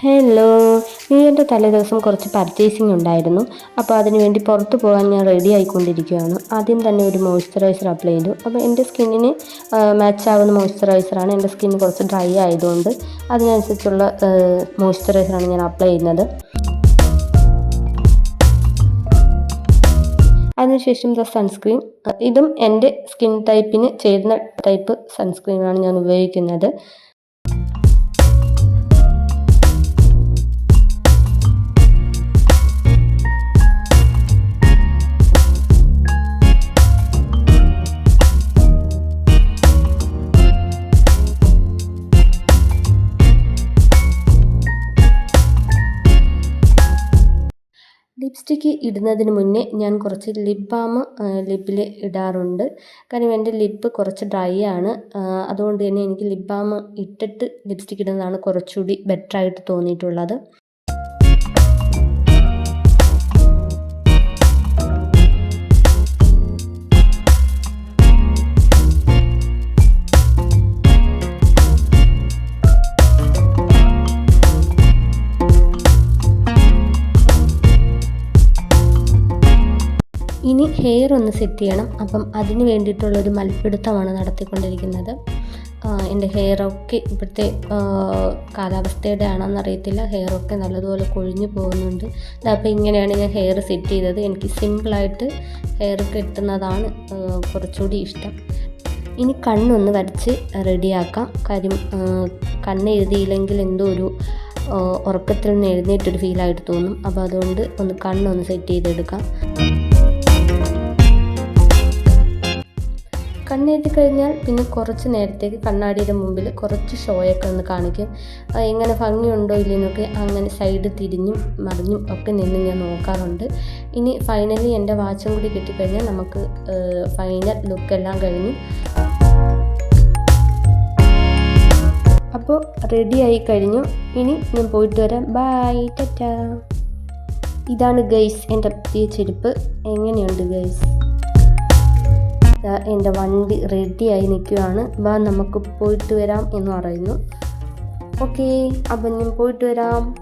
Hello നീന്റെ തലേദിവസം കുറച്ച് purchasing ഉണ്ടായിരുന്നു. അപ്പോൾ അതിന് വേണ്ടി പുറത്ത് പോകാൻ ഞാൻ റെഡി ആയിക്കൊണ്ടിരിക്കുകയാണ്. ആദ്യം തന്നെ ഒരു മോയ്സ്ചറൈസർ അപ്ലൈ ചെയ്തു. അപ്പോൾ എന്റെ സ്കിന്നിന് മാച്ച് ആവുന്ന മോയ്സ്ചറൈസറാണ് എന്റെ സ്കിന്ന് കുറച്ച് ഡ്രൈ ആയതുകൊണ്ട് അതിനനുസരിച്ചുള്ള മോയ്സ്ചറൈസറാണ് ഞാൻ അപ്ലൈ ചെയ്യുന്നത്. അതിനുശേഷം ദ സൺസ്ക്രീൻ ഇതും എന്റെ സ്കിൻ ടൈപ്പിന് ചേരുന്ന ടൈപ്പ് സൺസ്ക്രീനാണ് ഞാൻ ഉപയോഗിക്കുന്നത്. ലിപ്സ്റ്റിക്ക് ഇടുന്നതിന് മുന്നേ ഞാൻ കുറച്ച് ലിപ് ബാം ലിപ്പിൽ ഇടാറുണ്ട്. കാരണം എന്റെ ലിപ്പ് കുറച്ച് ഡ്രൈ ആണ്. അതുകൊണ്ട് തന്നെ എനിക്ക് ലിപ് ബാം ഇട്ടിട്ട് ലിപ്സ്റ്റിക്ക് ഇടുന്നതാണ് കുറച്ചുകൂടി ബെറ്ററായിട്ട് തോന്നിയിട്ടുള്ളത്. ഇനി ഹെയർ ഒന്ന് സെറ്റ് ചെയ്യണം. അപ്പം അതിന് വേണ്ടിയിട്ടുള്ളൊരു മൽപ്പിടുത്തമാണ് നടത്തിക്കൊണ്ടിരിക്കുന്നത്. എന്റെ ഹെയറൊക്കെ ഇപ്പോഴത്തെ കാലാവസ്ഥയുടെ ആണെന്നറിയത്തില്ല ഹെയറൊക്കെ നല്ലതുപോലെ കൊഴിഞ്ഞു പോകുന്നുണ്ട്. അപ്പോൾ ഇങ്ങനെയാണ് ഞാൻ ഹെയർ സെറ്റ് ചെയ്തത്. എനിക്ക് സിമ്പിളായിട്ട് ഹെയർ കെട്ടുന്നതാണ് കുറച്ചുകൂടി ഇഷ്ടം. ഇനി കണ്ണൊന്ന് വരച്ച് റെഡിയാക്കാം. കാര്യം കണ്ണ് എഴുതിയില്ലെങ്കിൽ എന്തോ ഒരു ഉറക്കത്തിൽ നിന്ന് എഴുന്നേറ്റൊരു ഫീലായിട്ട് തോന്നും. അപ്പോൾ അതുകൊണ്ട് ഒന്ന് കണ്ണൊന്ന് സെറ്റ് ചെയ്തെടുക്കാം. കണ്ണെഴുതി കഴിഞ്ഞാൽ പിന്നെ കുറച്ച് നേരത്തേക്ക് കണ്ണാടിയുടെ മുമ്പിൽ കുറച്ച് ഷോയൊക്കെ ഒന്ന് കാണിക്കും. എങ്ങനെ ഭംഗിയുണ്ടോ ഇല്ലെന്നൊക്കെ അങ്ങനെ സൈഡ് തിരിഞ്ഞും മറിഞ്ഞും ഒക്കെ നിന്ന് ഞാൻ നോക്കാറുണ്ട്. ഇനി ഫൈനലി എന്റെ വാച്ചും കൂടി കിട്ടിക്കഴിഞ്ഞാൽ നമുക്ക് ഫൈനൽ ലുക്കെല്ലാം കഴിഞ്ഞു. അപ്പോൾ റെഡി ആയി കഴിഞ്ഞു. ഇനി ഞാൻ പോയിട്ട് വരാം. ബായ് ടറ്റ ഇതാണ് ഗൈസ് എന്റെ പുതിയ ചെരുപ്പ്. എങ്ങനെയുണ്ട് ഗൈസ്? എന്റെ വണ്ടി റെഡിയായി നിൽക്കുകയാണ്. വാ നമുക്ക് പോയിട്ട് വരാം എന്ന് പറയുന്നു. ഓക്കേ അപ്പം ഞാൻ പോയിട്ട് വരാം.